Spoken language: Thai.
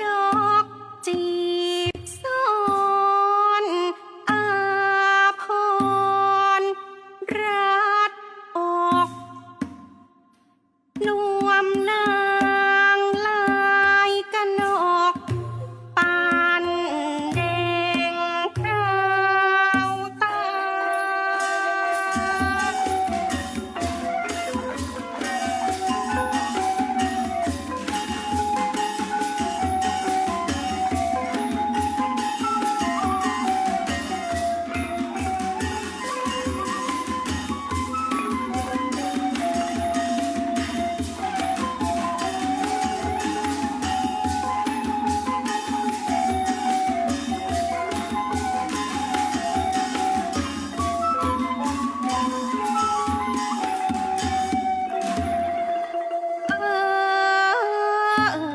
ยกจีบซ้อนอาพรรัดอก นวมนางลายกนกปานแดงพราตา love.